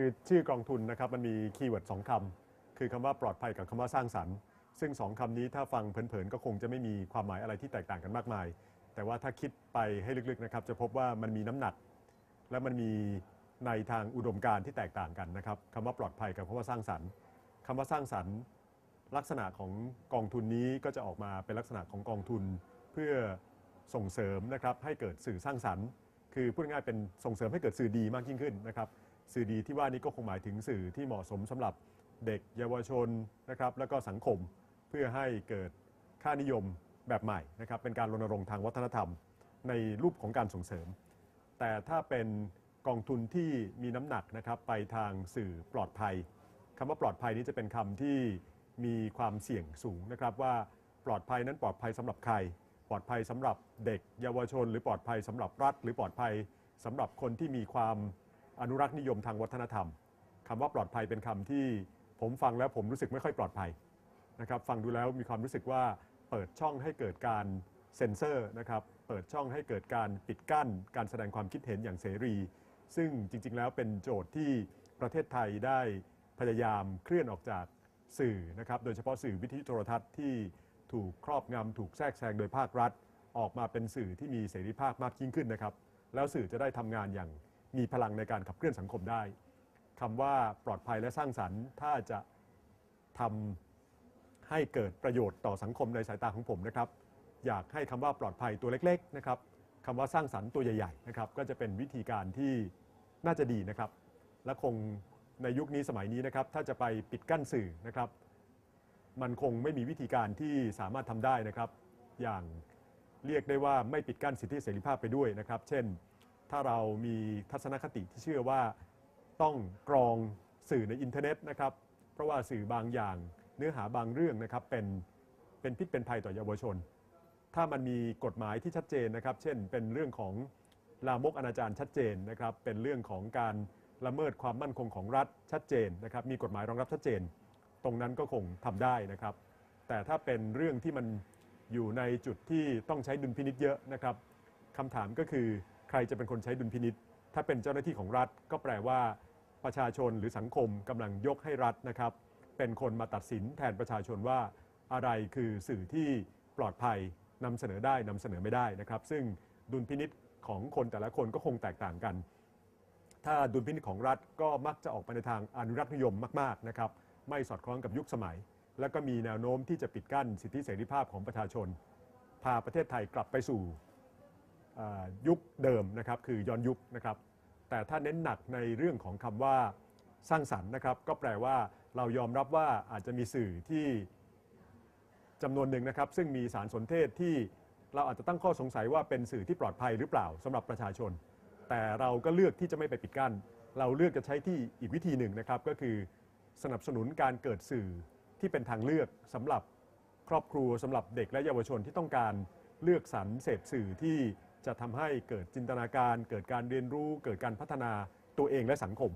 คือชื่อกองทุนนะครับมันมีคีย์เวิร์ดสองคำคือคำว่าปลอดภัยกับคำว่าสร้างสรรค์ ซึ่งสองคำนี้ถ้าฟังเผินๆก็คงจะไม่มีความหมายอะไรที่แตกต่างกันมากมาย แต่ว่าถ้าคิดไปให้ลึกๆนะครับจะพบว่ามันมีน้ำหนัก และมันมีในทางอุดมการณ์ที่แตกต่างกันนะครับคำว่าปลอดภัยกับคำว่าสร้างสรรค์คำว่าสร้างสรรค์ ลักษณะของกองทุนนี้ก็จะออกมาเป็นลักษณะของกองทุน เพื่อส่งเสริมนะครับให้เกิดสื่อสร้างสรรค์ คือพูดง่ายๆเป็นส่งเสริมให้เกิดสื่อดีมากยิ่งขึ้นนะครับ สื่อดีที่ว่านี้ก็คงหมายถึงสื่อที่เหมาะสมสำหรับเด็กเยาวชนนะครับแล้วก็สังคมเพื่อให้เกิดค่านิยมแบบใหม่นะครับเป็นการรณรงค์ทางวัฒนธรรม ในรูปของการส่งเสริม แต่ถ้าเป็นกองทุนที่มีน้ำหนักนะครับไปทางสื่อปลอดภัยคำว่าปลอดภัยนี้จะเป็นคำที่มีความเสี่ยงสูงนะครับว่าปลอดภัยนั้นปลอดภัยสำหรับใคร ปลอดภัยสำหรับเด็กเยาวชน หรือปลอดภัยสำหรับรัฐ หรือปลอดภัยสำหรับคนที่มีความ อนุรักษ์นิยมทางวัฒนธรรมคำว่าปลอดภัยเป็นคำที่ผมฟังแล้วผมรู้สึกไม่ค่อยปลอดภัยนะครับฟังดูแล้วมีความรู้สึกว่าเปิดช่องให้เกิดการเซ็นเซอร์นะครับเปิดช่องให้เกิดการปิดกั้น การแสดงความคิดเห็นอย่างเสรี ซึ่งจริง ๆ แล้วเป็นโจทย์ที่ประเทศไทยได้พยายามเคลื่อนออกจากสื่อนะครับโดยเฉพาะสื่อวิทยุโทรทัศน์ที่ถูกครอบงำถูกแทรกแซงโดยภาครัฐ ออกมาเป็นสื่อที่มีเสรีภาพมากยิ่งขึ้นนะครับ แล้วสื่อจะได้ทำงานอย่าง มีพลังในการขับเคลื่อนสังคมได้คำว่าปลอดภัยและสร้างสรรค์ถ้าจะทำให้เกิดประโยชน์ต่อสังคมในสายตาของผมนะครับ อยากให้คำว่าปลอดภัยตัวเล็ก ๆ นะครับคำว่าสร้างสรรค์ตัวใหญ่ๆนะครับก็จะเป็นวิธีการที่น่าจะดีนะครับ และคงในยุคนี้สมัยนี้นะครับ ถ้าจะไปปิดกั้นสื่อนะครับ มันคงไม่มีวิธีการที่สามารถทำได้นะครับ อย่างเรียกได้ว่าไม่ปิดกั้นสิทธิเสรีภาพไปด้วยนะครับ เช่น ถ้าเรามีทัศนคติที่เชื่อว่าต้องกรองสื่อในอินเทอร์เน็ตนะครับ เพราะว่าสื่อบางอย่างเนื้อหาบางเรื่องนะครับเป็นเป็นพิษเป็นภัยต่อเยาวชน ถ้ามันมีกฎหมายที่ชัดเจนนะครับ เช่น เป็นเรื่องของลามกอนาจารชัดเจนนะครับ เป็นเรื่องของการละเมิดความมั่นคงของรัฐชัดเจนนะครับ มีกฎหมายรองรับชัดเจน ตรงนั้นก็คงทำได้นะครับ แต่ถ้าเป็นเรื่องที่มันอยู่ในจุดที่ต้องใช้ดุลพินิษเยอะนะครับคำถามก็คือ ใครจะเป็นคนใช้ดุลพินิษถ้าเป็นเจ้าหน้าที่ของรัฐ ก็แปลว่า ประชาชนหรือสังคมกำลังยกให้รัฐนะครับ เป็นคนมาตัดสินแทนประชาชนว่าอะไรคือสื่อที่ปลอดภัยนำเสนอได้นำเสนอไม่ได้นะครับ ซึ่งดุลพินิษของคนแต่ละคนก็คงแตกต่างกัน ถ้าดุลพินิจของรัฐก็มักจะออกไปในทางอนุรักษ์นิยมมากๆนะครับไม่สอดคล้องกับยุคสมัย และก็มีแนวโน้มที่จะปิดกั้นสิทธิเสรีภาพของประชาชน พาประเทศไทยกลับไปสู่ ยุคเดิมนะครับคือย้อนยุคนะครับ แต่ถ้าเน้นหนักในเรื่องของคำว่าสร้างสรรค์นะครับ ก็แปลว่าเรายอมรับว่าอาจจะมีสื่อที่จำนวนหนึ่งนะครับ ซึ่งมีสารสนเทศที่เราอาจจะตั้งข้อสงสัยว่าเป็นสื่อที่ปลอดภัยหรือเปล่าสำหรับประชาชน แต่เราก็เลือกที่จะไม่ไปปิดกั้น เราเลือกจะใช้ที่อีกวิธีหนึ่งนะครับ ก็คือสนับสนุนการเกิดสื่อที่เป็นทางเลือกสำหรับครอบครัวสำหรับเด็กและเยาวชนที่ต้องการเลือกสรรเสพสื่อที่ จะทำให้เกิดจินตนาการ เกิดการเรียนรู้ เกิดการพัฒนาตัวเองและสังคม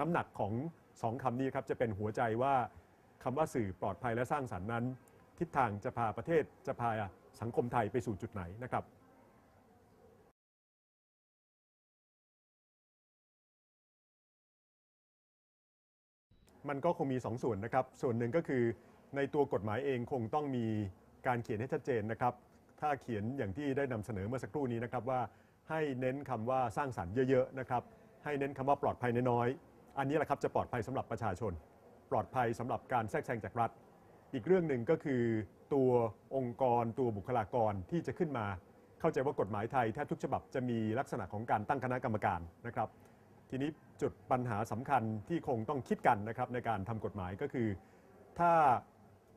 น้ำหนักของสองคำนี้ครับจะเป็นหัวใจว่าคำว่าสื่อปลอดภัยและสร้างสรรค์นั้น ทิศทางจะพาประเทศจะพาสังคมไทยไปสู่จุดไหนนะครับมันก็คงมี 2ส่วนนะครับ ส่วนหนึ่งก็คือในตัวกฎหมายเองคงต้องมีการเขียนให้ชัดเจนนะครับ ถ้าเขียนอย่างที่ได้นำเสนอเมื่อสักครู่นี้นะครับว่าให้เน้นคำว่าสร้างสรรค์เยอะๆนะครับให้เน้นคำว่าปลอดภัยน้อยๆอันนี้แหละครับจะปลอดภัยสำหรับประชาชน ปลอดภัยสำหรับการแทรกแซงจากรัฐ อีกเรื่องหนึ่งก็คือตัวองค์กรตัวบุคลากรที่จะขึ้นมา เข้าใจว่ากฎหมายไทยแทบทุกฉบับจะมีลักษณะของการตั้งคณะกรรมการนะครับ ทีนี้จุดปัญหาสำคัญที่คงต้องคิดกันนะครับในการทำกฎหมายก็คือ ถ้า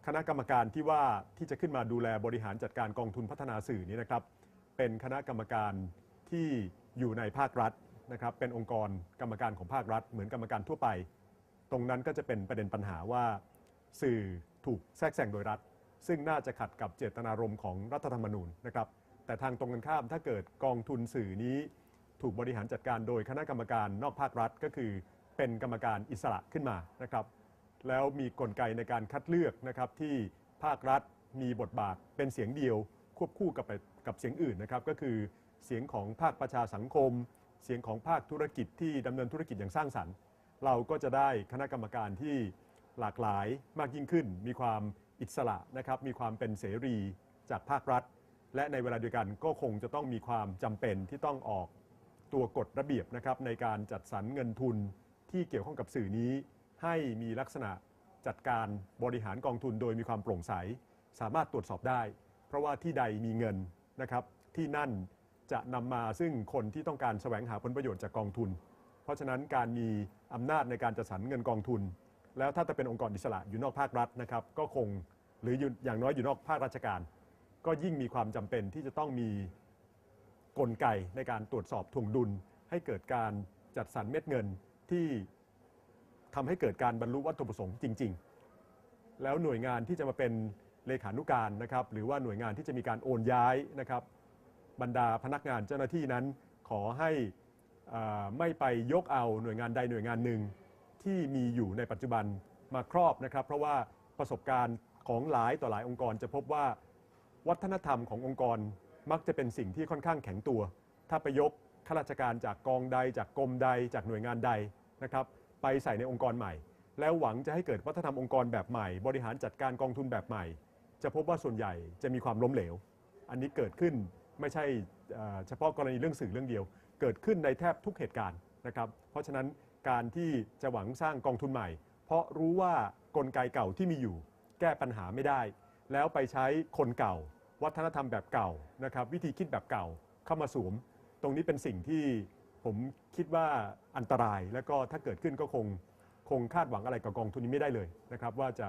คณะกรรมการที่ว่าที่จะขึ้นมาดูแลบริหารจัดการกองทุนพัฒนาสื่อนี้นะครับ เป็นคณะกรรมการที่อยู่ในภาครัฐนะครับ เป็นองค์กรกรรมการของภาครัฐ เหมือนกรรมการทั่วไป ตรงนั้นก็จะเป็นประเด็นปัญหาว่า สื่อถูกแทรกแซงโดยรัฐ ซึ่งน่าจะขัดกับเจตนารมณ์ของรัฐธรรมนูญนะครับ แต่ทางตรงกันข้ามถ้าเกิดกองทุนสื่อนี้ถูกบริหารจัดการโดยคณะกรรมการนอกภาครัฐก็คือ เป็นกรรมการอิสระขึ้นมานะครับ แล้วมีกลไกในการคัดเลือกนะครับที่ภาครัฐมีบทบาทเป็นเสียงเดียวควบคู่กับไปกับเสียงอื่นนะครับก็คือเสียงของภาคประชาสังคม เสียงของภาคธุรกิจที่ดำเนินธุรกิจอย่างสร้างสรรค์ เราก็จะได้คณะกรรมการที่หลากหลายมากยิ่งขึ้น มีความอิสระนะครับมีความเป็นเสรีจากภาครัฐ และในเวลาเดียวกันก็คงจะต้องมีความจำเป็นที่ต้องออกตัวกฎระเบียบนะครับในการจัดสรรเงินทุนที่เกี่ยวข้องกับสื่อนี้ ให้มีลักษณะจัดการบริหารกองทุนโดยมีความโปร่งใส สามารถตรวจสอบได้ เพราะว่าที่ใดมีเงินนะครับ ที่นั่นจะนำมาซึ่งคนที่ต้องการแสวงหาผลประโยชน์จากกองทุน เพราะฉะนั้นการมีอำนาจในการจัดสรรเงินกองทุน แล้วถ้าจะเป็นองค์กรอิสระอยู่นอกภาครัฐนะครับ ก็คงหรืออย่างน้อยอยู่นอกภาคราชการ ก็ยิ่งมีความจำเป็นที่จะต้องมีกลไกในการตรวจสอบทวงดุล ให้เกิดการจัดสรรเม็ดเงินที่ ทำให้เกิดการบรรลุวัตถุประสงค์จริง ๆ แล้วหน่วยงานที่จะมาเป็นเลขานุการนะครับ หรือว่าหน่วยงานที่จะมีการโอนย้ายนะครับ บรรดาพนักงานเจ้าหน้าที่นั้น ขอให้ไม่ไปยกเอาหน่วยงานใดหน่วยงานหนึ่งที่มีอยู่ในปัจจุบันมาครอบนะครับ เพราะว่าประสบการณ์ของหลายต่อหลายองค์กรจะพบว่าวัฒนธรรมขององค์กรมักจะเป็นสิ่งที่ค่อนข้างแข็งตัว ถ้าไปยกข้าราชการจากกองใด จากกรมใด จากหน่วยงานใดนะครับ ไปใส่ในองค์กรใหม่ แล้วหวังจะให้เกิดวัฒนธรรมองค์กรแบบใหม่ บริหารจัดการกองทุนแบบใหม่ จะพบว่าส่วนใหญ่จะมีความล้มเหลว อันนี้เกิดขึ้นไม่ใช่เอ่อเฉพาะกรณีเรื่องสื่อเรื่องเดียว เกิดขึ้นในแทบทุกเหตุการณ์นะครับเพราะฉะนั้นการที่จะหวังสร้างกองทุนใหม่ เพราะรู้ว่ากลไกเก่าที่มีอยู่ แก้ปัญหาไม่ได้ แล้วไปใช้คนเก่า วัฒนธรรมแบบเก่านะครับวิธีคิดแบบเก่าเข้ามาสวม ตรงนี้เป็นสิ่งที่ ผมคิดว่าอันตรายแล้วก็ถ้าเกิดขึ้นก็คงคงคาดหวังอะไรกับกองทุนนี้ไม่ได้เลยนะครับ ว่าจะ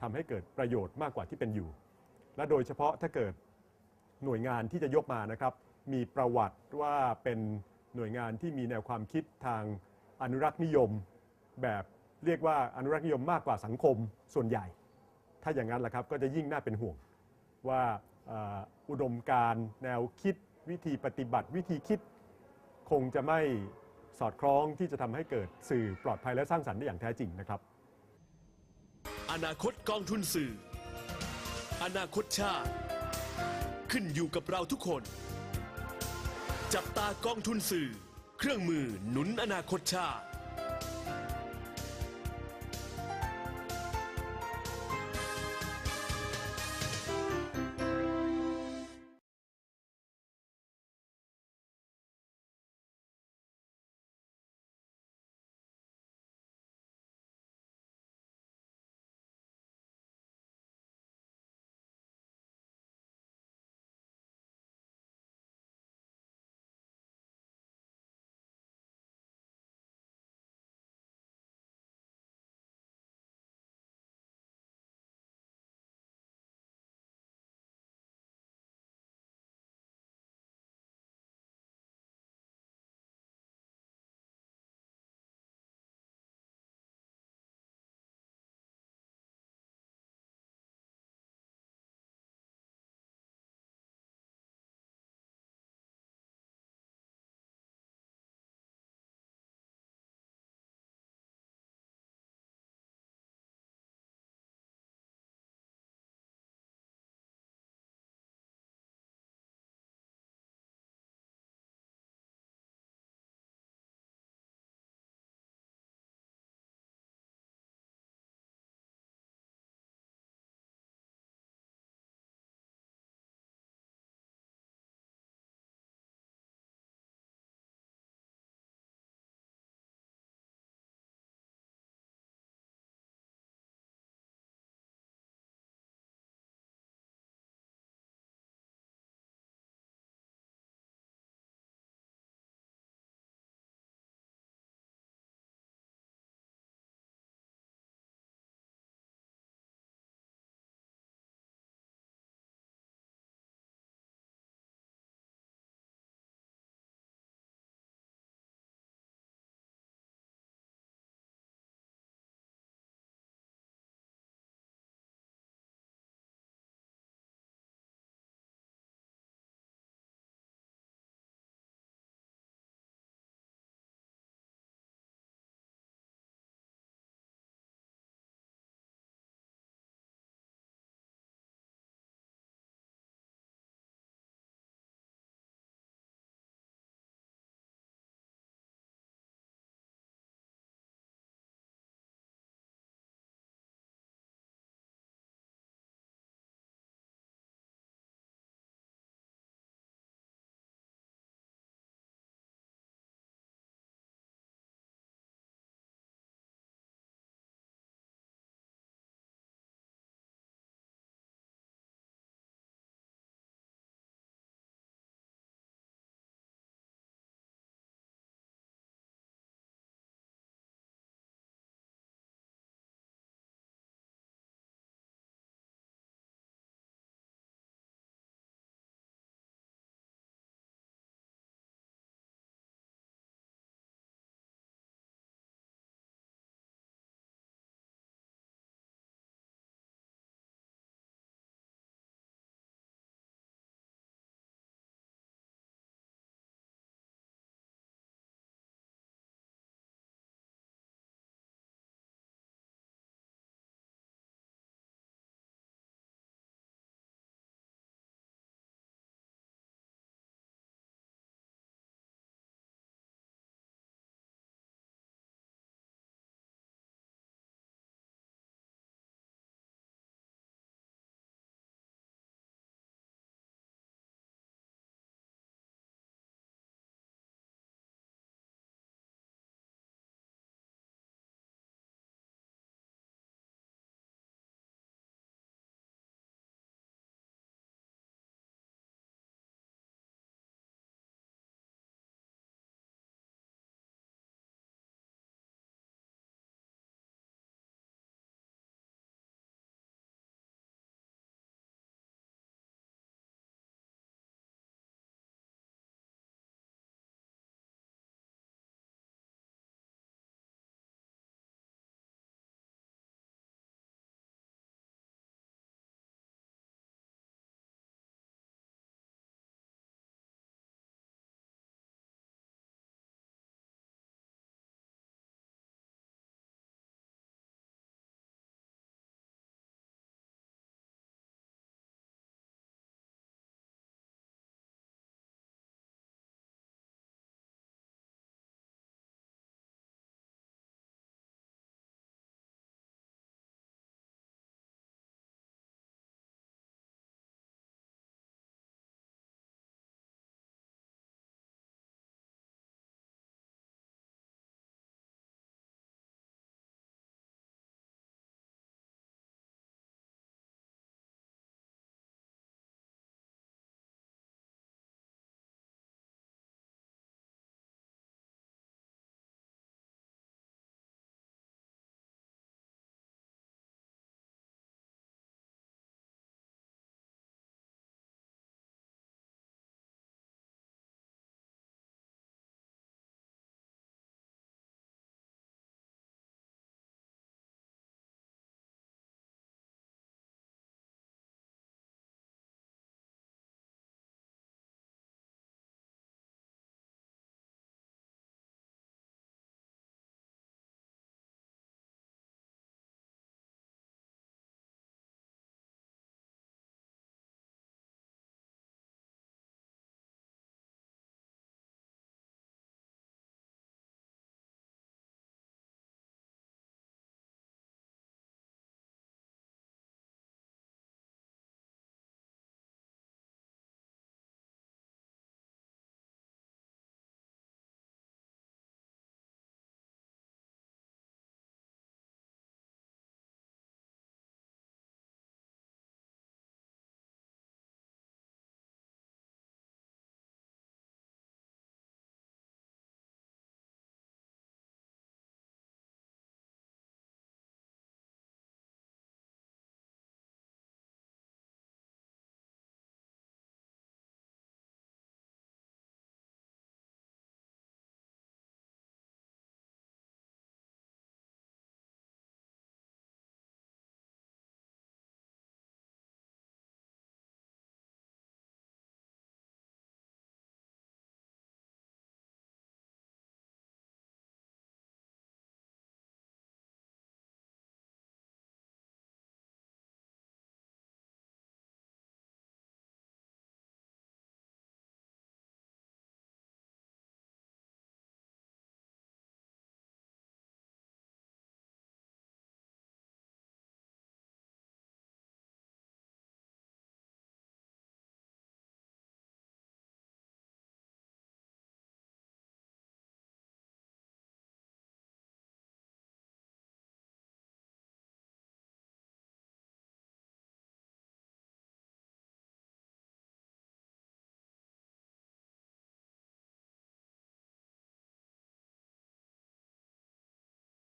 ทำให้เกิดประโยชน์มากกว่าที่เป็นอยู่ และโดยเฉพาะถ้าเกิดหน่วยงานที่จะยกมานะครับ มีประวัติว่าเป็นหน่วยงานที่มีแนวความคิดทางอนุรักษ์นิยม แบบเรียกว่าอนุรักษ์นิยมมากกว่าสังคมส่วนใหญ่ ถ้าอย่างนั้นล่ะครับก็จะยิ่งน่าเป็นห่วงว่าอุดมการแนวคิดวิธีปฏิบัติวิธีคิด คงจะไม่สอดคล้องที่จะทำให้เกิดสื่อปลอดภัยและสร้างสรรค์ได้อย่างแท้จริงนะครับ อนาคตกองทุนสื่อ อนาคตชาติ ขึ้นอยู่กับเราทุกคน จับตากองทุนสื่อ เครื่องมือหนุนอนาคตชาติ